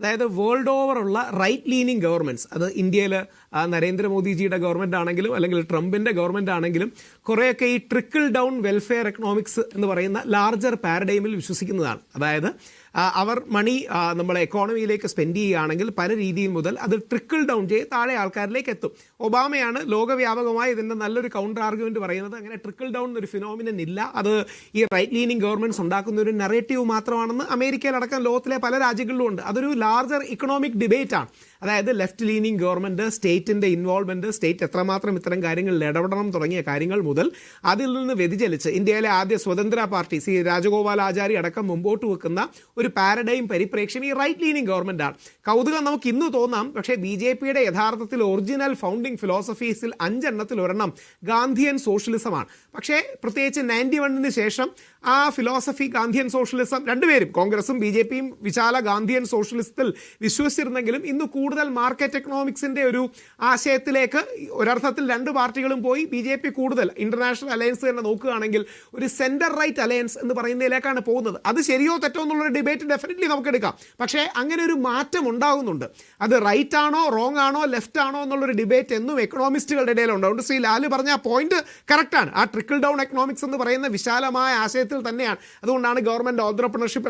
അതായത് വേൾഡ് ഓവറുള്ള right leaning governments അത് ഇന്ത്യയിൽ നരേന്ദ്രമോദിജിയുടെ ഗവൺമെന്റ് ആണെങ്കിലും അല്ലെങ്കിൽ ട്രംപിന്റെ ഗവൺമെന്റ് ആണെങ്കിലും കുറേയൊക്കെ ഈ ട്രിക്കിൾ ഡൗൺ വെൽഫെയർ എക്കണോമിക്സ് എന്ന് പറയുന്ന ലാർജർ പാരഡൈമിൽ വിശ്വസിക്കുന്നതാണ്. അതായത് അവർ മണി നമ്മളെ എക്കോണമിയിലേക്ക് സ്പെൻഡ് ചെയ്യുകയാണെങ്കിൽ പല രീതിയിൽ മുതൽ അത് ട്രിക്കിൾ ഡൗൺ ചെയ്ത് താഴെ ആൾക്കാരിലേക്ക് എത്തും. ഒബാമയാണ് ലോകവ്യാപകമായി ഇതിന്റെ നല്ലൊരു കൗണ്ടർ ആർഗ്യുമെന്റ് പറയുന്നത്. അങ്ങനെ ട്രിക്കിൾ ഡൗൺ എന്നൊരു ഫിനോമിനൻ ഇല്ല. അത് ഈ റൈറ്റ് ലീനിങ് ഗവൺമെന്റ്സ് ഉണ്ടാക്കുന്ന ഒരു നെറേറ്റീവ് മാത്രമാണെന്ന് അമേരിക്കയിലടക്കം ലോകത്തിലെ പല രാജ്യങ്ങളിലും ഉണ്ട്. അതൊരു ലാർജർ ഇക്കണോമിക് ഡിബേറ്റാണ് അതായത് ലെഫ്റ്റ് ലീനിങ് ഗവൺമെന്റ് സ്റ്റേറ്റിന്റെ ഇൻവോൾവ്മെന്റ് സ്റ്റേറ്റ് എത്രമാത്രം ഇത്തരം കാര്യങ്ങളിൽ ഇടപെടണം തുടങ്ങിയ കാര്യങ്ങൾ മുതൽ അതിൽ നിന്ന് വ്യതിചലിച്ച് ഇന്ത്യയിലെ ആദ്യ സ്വതന്ത്ര പാർട്ടി സി രാജഗോപാലാചാരി അടക്കം മുമ്പോട്ട് വെക്കുന്ന ഒരു പാരഡൈം പരിപ്രേക്ഷ്യം ഈ റൈറ്റ് ലീനിങ് ഗവൺമെന്റ് ആണ്. കൗതുകം നമുക്ക് ഇന്ന് തോന്നാം പക്ഷേ ബി ജെ പിയുടെ യഥാർത്ഥത്തിൽ ഒറിജിനൽ ഫൗണ്ടിങ് ഫിലോസഫീസിൽ അഞ്ചെണ്ണത്തിൽ ഒരെണ്ണം ഗാന്ധിയൻ സോഷ്യലിസമാണ് പക്ഷേ പ്രത്യേകിച്ച് നയന്റി വണ്ണിന് ശേഷം ആ ഫിലോസഫി ഗാന്ധിയൻ സോഷ്യലിസം രണ്ടുപേരും കോൺഗ്രസും ബി ജെ പിയും വിശാല ഗാന്ധിയൻ സോഷ്യലിസത്തിൽ വിശ്വസിച്ചിരുന്നെങ്കിലും ഇന്ന് കൂടുതൽ മാർക്കറ്റ് എക്കണോമിക്സിന്റെ ഒരു ആശയത്തിലേക്ക് ഒരർത്ഥത്തിൽ രണ്ട് പാർട്ടികളും പോയി. ബി ജെ പി കൂടുതൽ ഇന്റർനാഷണൽ അലയൻസ് തന്നെ നോക്കുകയാണെങ്കിൽ ഒരു സെന്റർ റൈറ്റ് അലയൻസ് എന്ന് പറയുന്നതിലേക്കാണ് പോകുന്നത്. അത് ശരിയോ തെറ്റോ എന്നുള്ളൊരു ഡിബേറ്റ് ഡെഫിനറ്റ്ലി നമുക്ക് എടുക്കാം പക്ഷേ അങ്ങനെ ഒരു മാറ്റം ഉണ്ടാകുന്നുണ്ട് അത് റൈറ്റ് ആണോ റോങ് ആണോ ലെഫ്റ്റ് ആണോ എന്നുള്ളൊരു ഡിബേറ്റ് എന്നും എക്കണോമിസ്റ്റുകളുടെ ഇടയിലുണ്ട്. അതുകൊണ്ട് ശ്രീ ലാൽ പറഞ്ഞ പോയിന്റ് കറക്റ്റാണ് ആ ട്രിക്കിൾ ഡൗൺ എക്കണോമിക്സ് എന്ന് പറയുന്ന വിശാലമായ ആശയത്തിൽ തന്നെയാണ്. അതുകൊണ്ടാണ് ഗവൺമെന്റ്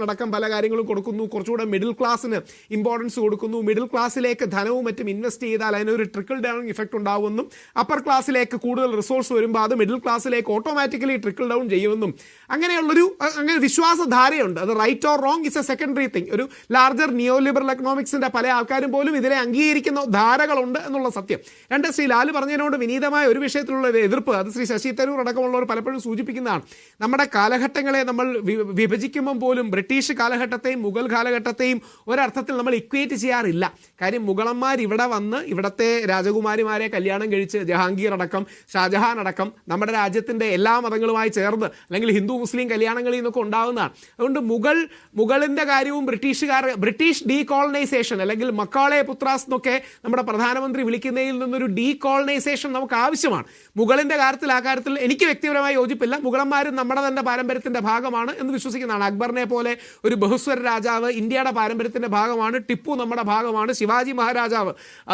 അടക്കം പല കാര്യങ്ങളും കൊടുക്കുന്നു. കുറച്ചുകൂടെ മിഡിൽ ക്ലാസ്സിന് ഇമ്പോർട്ടൻസ് കൊടുക്കുന്നു. മിഡിൽ ക്ലാസ്സിലേക്ക് ധനവും മറ്റും ഇൻവെസ്റ്റ് ചെയ്താൽ അതിനൊരു ട്രിക്കിൾ ഡൗൺ ഇഫക്റ്റ് ഉണ്ടാവുമെന്നും അപ്പർ ക്ലാസ്സിലേക്ക് കൂടുതൽ റിസോഴ്സ് വരുമ്പോൾ അത് മിഡിൽ ക്ലാസ്സിലേക്ക് ഓട്ടോമാറ്റിക്കലി ട്രിക്കിൾ ഡൗൺ ചെയ്യുമെന്നും. അങ്ങനെയുള്ളൊരു അങ്ങനെ വിശ്വാസധാരയുണ്ട്. അത് right or wrong is a secondary thing ഒരു ലാർജർ നിയോ ലിബറൽ എക്കണോമിക്സിന്റെ പല ആൾക്കാരും പോലും ഇതിനെ അംഗീകരിക്കുന്ന ധാരകളുണ്ട് എന്നുള്ള സത്യം. രണ്ട് ശ്രീ ലാൽ പറഞ്ഞതിനോട് വിനീതമായ ഒരു വിഷയത്തിലുള്ള എതിർപ്പ് അത് ശ്രീ ശശി തരൂർ അടക്കമുള്ളവർ പലപ്പോഴും സൂചിപ്പിക്കുന്നതാണ്. നമ്മുടെ കാലഘട്ടങ്ങളെ നമ്മൾ വിഭജിക്കുമ്പോൾ വിഭജിക്കുമ്പം പോലും ബ്രിട്ടീഷ് കാലഘട്ടത്തെയും മുഗൾ കാലഘട്ടത്തെയും ഒരർത്ഥത്തിൽ നമ്മൾ ഇക്വേറ്റ് ചെയ്യാറില്ല. കാര്യം മുഗളന്മാർ ഇവിടെ വന്ന് ഇവിടത്തെ രാജകുമാരിമാരെ കല്യാണം കഴിച്ച് ജഹാംഗീർ അടക്കം ഷാജഹാൻ അടക്കം നമ്മുടെ രാജ്യത്തിന്റെ എല്ലാ മതങ്ങളുമായി ചേർന്ന് അല്ലെങ്കിൽ ഹിന്ദു മുസ്ലിം കല്യാണങ്ങളിൽ നിന്നൊക്കെ ഉണ്ടാകുന്നതാണ് അതുകൊണ്ട് മുഗൾ മുഗളിന്റെ കാര്യവും ബ്രിട്ടീഷുകാർ ബ്രിട്ടീഷ് ഡീകോളനൈസേഷൻ അല്ലെങ്കിൽ മക്കാളെ പുത്രാസ് എന്നൊക്കെ നമ്മുടെ പ്രധാനമന്ത്രി വിളിക്കുന്നതിൽ നിന്നൊരു ഡീകോളനൈസേഷൻ നമുക്ക് ആവശ്യമാണ്. മുഗളിന്റെ കാര്യത്തിൽ ആ കാര്യത്തിൽ എനിക്ക് വ്യക്തിപരമായി യോജിപ്പില്ല. മുഗളന്മാരും നമ്മുടെ തന്നെ പാരമ്പര്യത്തിന്റെ ഭാഗമാണ് എന്ന് വിശ്വസിക്കുന്നതാണ്. അക്ബറിനെ പോലെ ഒരു ബഹുസ്വര രാജാവ് ഇന്ത്യയുടെ പാരമ്പര്യത്തിന്റെ ഭാഗമാണ് ടിപ്പു നമ്മുടെ ഭാഗമാണ് ശിവാജി മഹാരാജാവ്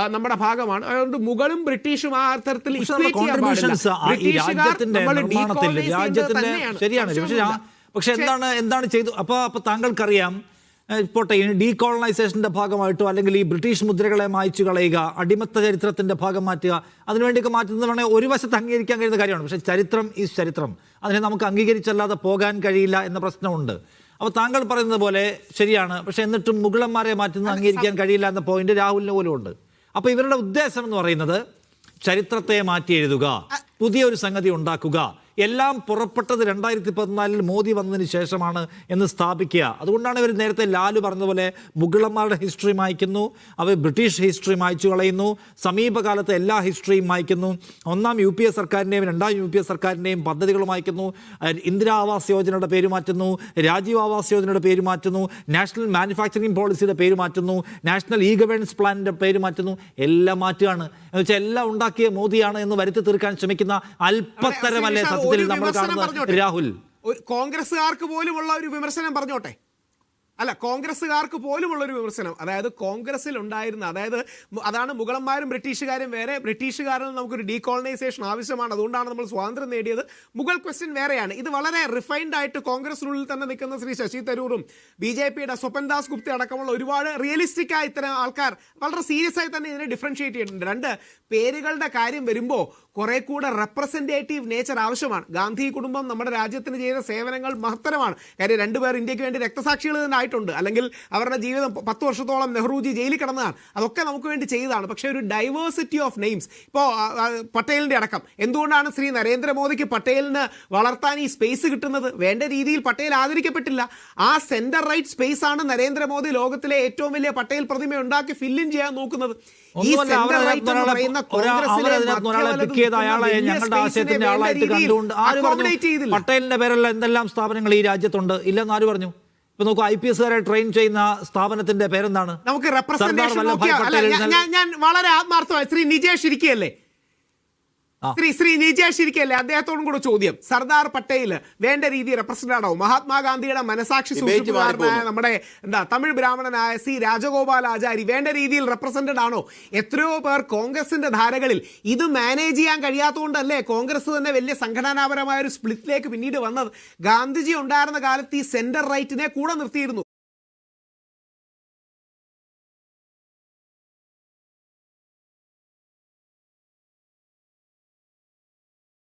നമ്മുടെ ഭാഗമാണ്. അതുകൊണ്ട് മുഗളും ബ്രിട്ടീഷും ആ അർത്ഥത്തിൽ പക്ഷേ എന്താണ് എന്താണ് ചെയ്തു? അപ്പോൾ അപ്പോൾ താങ്കൾക്കറിയാം പോട്ടെ ഡീകോളനൈസേഷന്റെ ഭാഗമായിട്ടോ അല്ലെങ്കിൽ ഈ ബ്രിട്ടീഷ് മുദ്രകളെ മായ്ച്ചു കളയുക അടിമത്ത ചരിത്രത്തിന്റെ ഭാഗം മാറ്റുക അതിനുവേണ്ടിയൊക്കെ മാറ്റുന്നത് വേണമെങ്കിൽ ഒരു വശത്ത് അംഗീകരിക്കാൻ കഴിയുന്ന കാര്യമാണ്. പക്ഷേ ചരിത്രം ഈ ചരിത്രം. അതിനെ നമുക്ക് അംഗീകരിച്ചല്ലാതെ പോകാൻ കഴിയില്ല എന്ന പ്രശ്നമുണ്ട്. അപ്പോൾ താങ്കൾ പറയുന്നത് പോലെ ശരിയാണ്. പക്ഷെ എന്നിട്ടും മുഗളന്മാരെ മാറ്റുന്നത് അംഗീകരിക്കാൻ കഴിയില്ല എന്ന പോയിന്റ് രാഹുലിന് പോലും ഉണ്ട്. അപ്പോൾ ഇവരുടെ ഉദ്ദേശം എന്ന് പറയുന്നത് ചരിത്രത്തെ മാറ്റി എഴുതുക പുതിയൊരു സംഗതി ഉണ്ടാക്കുക എല്ലാം പുറപ്പെട്ടത് രണ്ടായിരത്തി പതിനാലിൽ മോദി വന്നതിന് ശേഷമാണ് എന്ന് സ്ഥാപിക്കുക. അതുകൊണ്ടാണ് ഇവർ നേരത്തെ ലാലു പറഞ്ഞതുപോലെ മുഗളന്മാരുടെ ഹിസ്റ്ററി മായ്ക്കുന്നു അവർ ബ്രിട്ടീഷ് ഹിസ്റ്ററി മായ്ച്ചു കളയുന്നു സമീപകാലത്തെ എല്ലാ ഹിസ്റ്ററിയും മായ്ക്കുന്നു. ഒന്നാം യു പി എ സർക്കാരിന്റെയും രണ്ടാം യു പി എ സർക്കാരിന്റെയും പദ്ധതികൾ മായ്ക്കുന്നു. ഇന്ദിരാ ആവാസ് യോജനയുടെ പേര് മാറ്റുന്നു രാജീവ് ആവാസ് യോജനയുടെ പേര് മാറ്റുന്നു നാഷണൽ മാനുഫാക്ചറിംഗ് പോളിസിയുടെ പേര് മാറ്റുന്നു നാഷണൽ ഇ ഗവേണൻസ് പ്ലാനിന്റെ പേര് മാറ്റുന്നു എല്ലാം മാറ്റുകയാണ്. എന്ന് വെച്ചാൽ എല്ലാം ഉണ്ടാക്കിയ മോദിയാണ് എന്ന് വരുത്തി തീർക്കാൻ ശ്രമിക്കുന്ന അല്പത്തരമല്ലേ ശ്രീ ഒരു നമ്മൾ വിമർശനം കാണുന്ന പറഞ്ഞോട്ടെ. രാഹുൽ കോൺഗ്രസ്സുകാർക്ക് പോലുമുള്ള ഒരു വിമർശനം പറഞ്ഞോട്ടെ അല്ല കോൺഗ്രസ്സുകാർക്ക് പോലുമുള്ളൊരു വിമർശനം. അതായത് കോൺഗ്രസ്സിൽ ഉണ്ടായിരുന്ന അതായത് അതാണ് മുഗളന്മാരും ബ്രിട്ടീഷുകാരും വേറെ. ബ്രിട്ടീഷുകാരിൽ നമുക്കൊരു ഡീകോളനൈസേഷൻ ആവശ്യമാണ്. അതുകൊണ്ടാണ് നമ്മൾ സ്വാതന്ത്ര്യം നേടിയത്. മുഗൾ ക്വസ്റ്റ്യൻ വേറെയാണ്. ഇത് വളരെ റിഫൈൻഡ് ആയിട്ട് കോൺഗ്രസിനുള്ളിൽ തന്നെ നിൽക്കുന്ന ശ്രീ ശശി തരൂറും ബി ജെ പിയുടെ സ്വപൻ ദാസ് ഗുപ്ത അടക്കമുള്ള ഒരുപാട് റിയലിസ്റ്റിക് ആയി ഇത്തരം ആൾക്കാർ വളരെ സീരിയസ് ആയി തന്നെ ഇതിനെ ഡിഫറൻഷിയേറ്റ് ചെയ്തിട്ടുണ്ട്. രണ്ട് പേരുകളുടെ കാര്യം വരുമ്പോൾ കുറെ കൂടെ റെപ്രസെന്റേറ്റീവ് നേച്ചർ ആവശ്യമാണ്. ഗാന്ധി കുടുംബം നമ്മുടെ രാജ്യത്തിന് ചെയ്ത സേവനങ്ങൾ മഹത്തരമാണ്. കാര്യം രണ്ടുപേർ ഇന്ത്യയ്ക്ക് വേണ്ടി രക്തസാക്ഷികൾ തന്നെ ആയിട്ടുണ്ട്. അല്ലെങ്കിൽ അവരുടെ ജീവിതം പത്ത് വർഷത്തോളം നെഹ്റുജി ജയിലിൽ കിടന്നതാണ്. അതൊക്കെ നമുക്ക് വേണ്ടി ചെയ്തതാണ്. പക്ഷേ ഒരു ഡൈവേഴ്സിറ്റി ഓഫ് നെയിംസ് ഇപ്പോൾ പട്ടേലിന്റെ അടക്കം. എന്തുകൊണ്ടാണ് ശ്രീ നരേന്ദ്രമോദിക്ക് പട്ടേലിന് വളർത്താൻ ഈ സ്പേസ് കിട്ടുന്നത്? വേണ്ട രീതിയിൽ പട്ടേൽ ആദരിക്കപ്പെട്ടില്ല. ആ സെന്റർ റൈറ്റ് സ്പേസ് ആണ് നരേന്ദ്രമോദി ലോകത്തിലെ ഏറ്റവും വലിയ പട്ടേൽ പ്രതിമ ഉണ്ടാക്കി ഫില്ലിൻ ചെയ്യാൻ നോക്കുന്നത്. ഈ എന്ന് പറയുന്ന കോൺഗ്രസിലെ. പട്ടേലിന്റെ പേരുള്ള എന്തെല്ലാം സ്ഥാപനങ്ങൾ ഈ രാജ്യത്തുണ്ട് ഇല്ലെന്ന് ആര് പറഞ്ഞു? ഇപ്പൊ നോക്കൂ ഐ പി എസുകാരെ ട്രെയിൻ ചെയ്യുന്ന സ്ഥാപനത്തിന്റെ പേരെന്താണ്? നമുക്ക് റെപ്രസെന്റേഷൻ ഞാൻ വളരെ ആത്മാർത്ഥമായി ശ്രീ നിജേഷ് ഇരിക്കുകയല്ലേ? ശ്രീ ശ്രീ നീജേഷ് ഇരിക്കല്ലേ? അദ്ദേഹത്തോടും കൂടെ ചോദ്യം. സർദാർ പട്ടേൽ വേണ്ട രീതി റെപ്രസെന്റ് ആണോ മഹാത്മാഗാന്ധിയുടെ മനസാക്ഷി സൂക്ഷിപ്പുകാരനായ നമ്മുടെ എന്താ തമിഴ് ബ്രാഹ്മണനായ സി രാജഗോപാൽ ആചാരി വേണ്ട രീതിയിൽ റെപ്രസെന്റഡ് ആണോ? എത്രയോ പേർ കോൺഗ്രസിന്റെ ധാരകളിൽ ഇത് മാനേജ് ചെയ്യാൻ കഴിയാത്തതുകൊണ്ടല്ലേ കോൺഗ്രസ് തന്നെ വലിയ സംഘടനാപരമായ ഒരു സ്പ്ലിറ്റിലേക്ക് പിന്നീട് വന്നത്? ഗാന്ധിജി ഉണ്ടായിരുന്ന കാലത്ത് ഈ സെന്റർ റൈറ്റിനെ കൂടെ നിർത്തിയിരുന്നു.